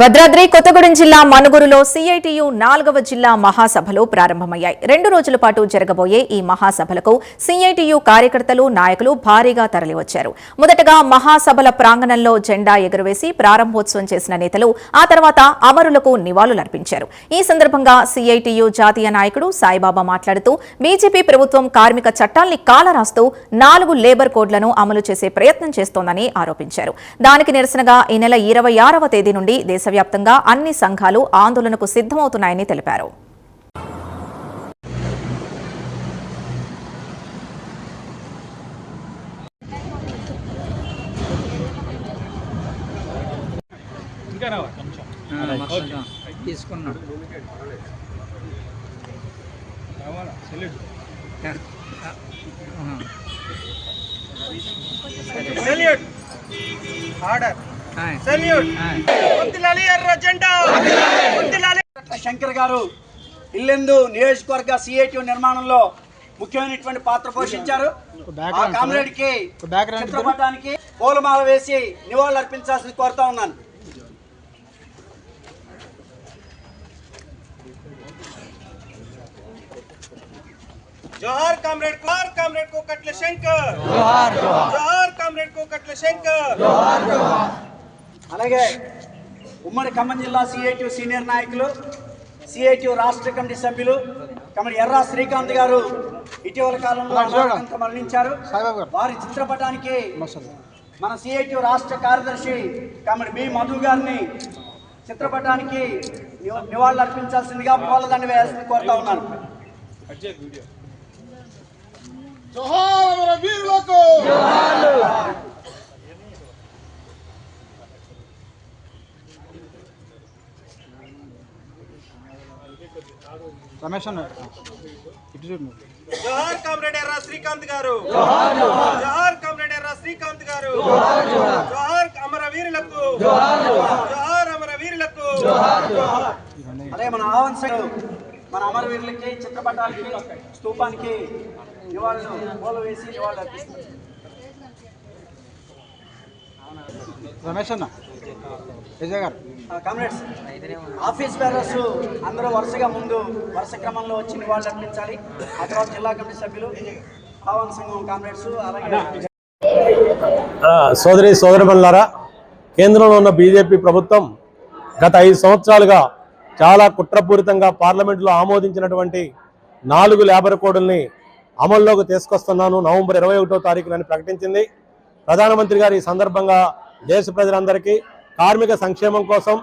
భద్రాద్రి కొత్తగూడెం జిల్లా మనుగురులో సిఐటియు నాలుగవ జిల్లా మహాసభలు ప్రారంభమయ్యాయి. రెండు రోజుల పాటు జరగబోయే ఈ మహాసభలకు సిఐటియు కార్యకర్తలు నాయకులు భారీగా తరలివచ్చారు. మొదటగా మహాసభల ప్రాంగణంలో జెండా ఎగురవేసి ప్రారంభోత్సవం చేసిన నేతలు ఆ తర్వాత అమరులకు నివాళులర్పించారు. ఈ సందర్భంగా సిఐటియు జాతీయ నాయకుడు సాయిబాబా మాట్లాడుతూ బీజేపీ ప్రభుత్వం కార్మిక చట్టాల్ని కాలరాస్తూ నాలుగు లేబర్ కోడ్లను అమలు చేసే ప్రయత్నం చేస్తోందని ఆరోపించారు. దానికి నిరసనగా ఈ నెల ఇరవై ఆరవ తేదీ నుండి దేశవ్యాప్తంగా అన్ని సంఘాలు ఆందోళనకు సిద్ధమవుతున్నాయని తెలిపారు. తీసుకున్నాడు ఆర్డర్ సెల్యూట్ వందిలాలి ఎర్ర జెండా వందిలాలి శంకర్ గారు ఇల్లెందు నియోజకవర్గ సిఐటి నిర్మాణంలో ముఖ్యమైనటువంటి పాత్ర పోషించారు ఆ కామ్రేడ్ కి చిత్రపటానికి పూలమాల వేసి నివాళులు అర్పించాల్సింది కోరుతా ఉన్నాను జోహార్ కామ్రేడ్ కుమార్ కామ్రేడ్ को कटल शंकर जोहार जोहार कामरेड को कटल शंकर అలాగే ఉమ్మడి ఖమ్మం జిల్లా సిఐటి సీనియర్ నాయకులు సిఐటి రాష్ట్ర కమిటీ సభ్యులు కమిటీ ఎర్రా శ్రీకాంత్ గారు ఇటీవల కాలంలో మరణించారు. వారి చిత్రపటానికి మన సిఐటి రాష్ట్ర కార్యదర్శి కమిటీ బి మధు గారిని చిత్రపటానికి నివా- నివాళులు అర్పించాల్సిందిగా పూలదండ వేయాల్సింది కోరుతా ఉన్నాను. రమేష్ అన్న ఇటు చూడు. జోహార్ కామ్రేడ్ ఎర్ర శ్రీకాంత్ గారు. జోహార్ కామ్రేడ్ ఎర్ర శ్రీకాంత్ గారు. జోహార్ అమర వీరులకు జోహార్ అమర వీరులకు అదే మన ఆవన్ మన అమరవీరులకి చిత్రపటాలకి స్తూపానికి నివాళులు పూలు వేసి నివాళులు రమేష్ అన్న. విజయ్ గారు. కామ్రేడ్స్ ఆఫీస్ బేరర్స్ అందరూ వరుసగా ముందు వరుస క్రమంలో వచ్చి నివాళులు అర్పించాలి. ఆ తర్వాత జిల్లా కమిటీ సభ్యులు ఆవన్ సంఘం కామ్రేడ్స్ అలాగే సోదరి సోదరిమల్లారా కేంద్రంలో ఉన్న బీజేపీ ప్రభుత్వం గత ఐదు సంవత్సరాలుగా చాలా కుట్రపూరితంగా పార్లమెంట్లో ఆమోదించినటువంటి నాలుగు లేబర్ కోడుల్ని అమల్లోకి తీసుకొస్తున్నాను. నవంబర్ ఇరవై ఒకటో తారీఖునని ప్రకటించింది. ప్రధానమంత్రి గారు ఈ సందర్భంగా దేశ ప్రజలందరికీ కార్మిక సంక్షేమం కోసం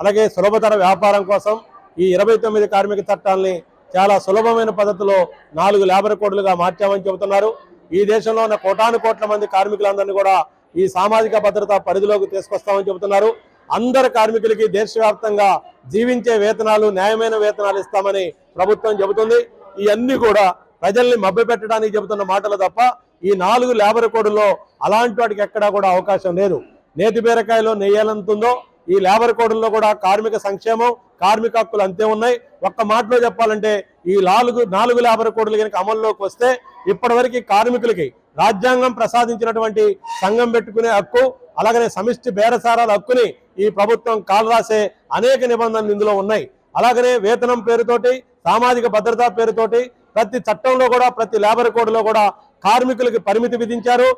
అలాగే సులభతర వ్యాపారం కోసం ఈ ఇరవై తొమ్మిది కార్మిక చట్టాలని చాలా సులభమైన పద్ధతిలో నాలుగు లేబర్ కోడ్లుగా మార్చామని చెబుతున్నారు. ఈ దేశంలో ఉన్న కోటాను కోట్ల మంది కార్మికులందరినీ కూడా ఈ సామాజిక భద్రత పరిధిలోకి తీసుకొస్తామని చెబుతున్నారు. అందరు కార్మికులకి దేశవ్యాప్తంగా జీవించే వేతనాలు న్యాయమైన వేతనాలు ఇస్తామని ప్రభుత్వం చెబుతుంది. ఇవన్నీ కూడా ప్రజల్ని మభ్యపెట్టడానికి చెబుతున్న మాటలు తప్ప ఈ నాలుగు లేబర్ కోడ్లో అలాంటి వాటికి ఎక్కడా కూడా అవకాశం లేదు. నేతి బీరకాయలో నెయ్యాలంతుందో ఈ లేబర్ కోడ్లో కూడా కార్మిక సంక్షేమం కార్మిక హక్కులు అంతే ఉన్నాయి. ఒక్క మాటలో చెప్పాలంటే ఈ నాలుగు నాలుగు లేబర్ కోడ్లు కనుక అమల్లోకి వస్తే ఇప్పటివరకు కార్మికులకి రాజ్యాంగం ప్రసాదించినటువంటి సంఘం పెట్టుకునే హక్కు అలాగనే సమిష్టి బేరసారాల హక్కుని ఈ ప్రభుత్వం కాలరాసే అనేక నిబంధనలు ఇందులో ఉన్నాయి. అలాగనే వేతనం పేరుతోటి సామాజిక భద్రత పేరుతోటి ప్రతి చట్టంలో కూడా ప్రతి లేబర్ కోడ్లో కూడా కార్మికులకి పరిమితి విధించారు.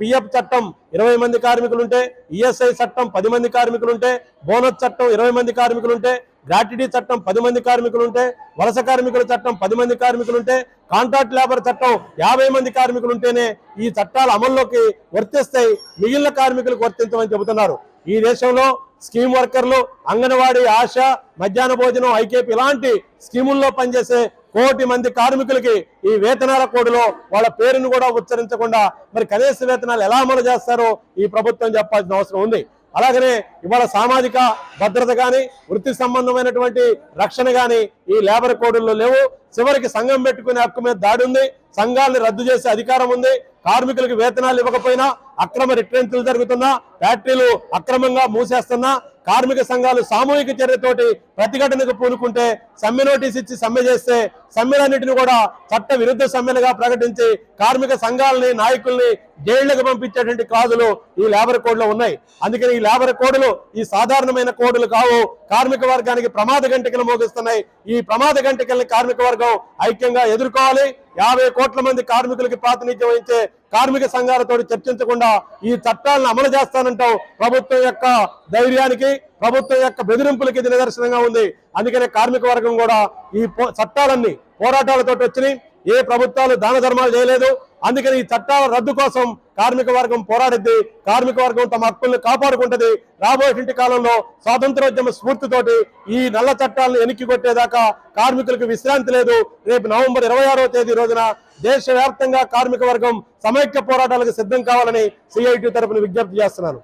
పిఎఫ్ చట్టం ఇరవై మంది కార్మికులుంటే ఈఎస్ఐ చట్టం పది మంది కార్మికులుంటే బోనస్ చట్టం ఇరవై మంది కార్మికులుంటే గ్రాట్యుటీ చట్టం పది మంది కార్మికులుంటే వలస కార్మికుల చట్టం పది మంది కార్మికులుంటే కాంట్రాక్ట్ లేబర్ చట్టం యాభై మంది కార్మికులుంటేనే ఈ చట్టాలు అమల్లోకి వర్తిస్తాయి మిగిలిన కార్మికులకు వర్తించమని చెబుతున్నారు. ఈ దేశంలో స్కీమ్ వర్కర్లు అంగన్వాడీ ఆశ మధ్యాహ్న భోజనం ఐకేపీ ఇలాంటి స్కీముల్లో పనిచేసే కోటి మంది కార్మికులకి ఈ వేతనాల కోడిలో వాళ్ళ పేరును కూడా ఉచ్చరించకుండా మరి కనీస వేతనాలు ఎలా అమలు చేస్తారో ఈ ప్రభుత్వం చెప్పాల్సిన అవసరం ఉంది. అలాగనే ఇవాళ సామాజిక భద్రత కానీ వృత్తి సంబంధమైనటువంటి రక్షణ కానీ ఈ లేబర్ కోడ్ల్లో లేవు. చివరికి సంఘం పెట్టుకునే హక్కు మీద దాడి ఉంది. సంఘాలను రద్దు చేసే అధికారం ఉంది. కార్మికులకు వేతనాలు ఇవ్వకపోయినా అక్రమ రిట్రెంట్లు జరుగుతున్నా ఫ్యాక్టరీలు అక్రమంగా మూసేస్తున్నా కార్మిక సంఘాలు సామూహిక చర్యతోటి ప్రతిఘటనకు పూనుకుంటే సమ్మె నోటీస్ ఇచ్చి సమ్మె చేస్తే సమ్మెలన్నింటిని కూడా చట్ట విరుద్ధ సమ్మెలుగా ప్రకటించి కార్మిక సంఘాలని నాయకుల్ని జైళ్ళకు పంపించేటువంటి క్లాజులు ఈ లేబర్ కోడ్లో ఉన్నాయి. అందుకని ఈ లేబర్ కోడ్లు ఈ సాధారణమైన కోడ్లు కావు. కార్మిక వర్గానికి ప్రమాద గంటికలు మోగిస్తున్నాయి. ఈ ప్రమాద గంటికల్ని కార్మిక వర్గం ఐక్యంగా ఎదుర్కోవాలి. యాభై కోట్ల మంది కార్మికులకి ప్రాతినిధ్యం వహించే కార్మిక సంఘాలతో చర్చించకుండా ఈ చట్టాలను అమలు అంటావు? ప్రభుత్వం యొక్క ధైర్యానికి ప్రభుత్వం యొక్క బెదిరింపులకి ఇది నిదర్శనంగా ఉంది. అందుకనే కార్మిక వర్గం కూడా ఈ పో- చట్టాలన్నీ పోరాటాలతో వచ్చినాయి. ఏ ప్రభుత్వాలు దాన ధర్మాలు చేయలేదు. అందుకని ఈ చట్టాల రద్దు కోసం కార్మిక వర్గం పోరాడిద్ది. కార్మిక వర్గం తమ హక్కుల్ని కాపాడుకుంటది. రాబోయేటువంటి కాలంలో స్వాతంత్రోద్యమ స్ఫూర్తితోటి ఈ నల్ల చట్టాలను ఎనికి కొట్టేదాకా కార్మికులకు విశ్రాంతి లేదు. రేపు నవంబర్ ఇరవై ఆరో తేదీ రోజున దేశవ్యాప్తంగా కార్మిక వర్గం సమైక్య పోరాటాలకు సిద్ధం కావాలని సిఐటి తరపున విజ్ఞప్తి చేస్తున్నాను.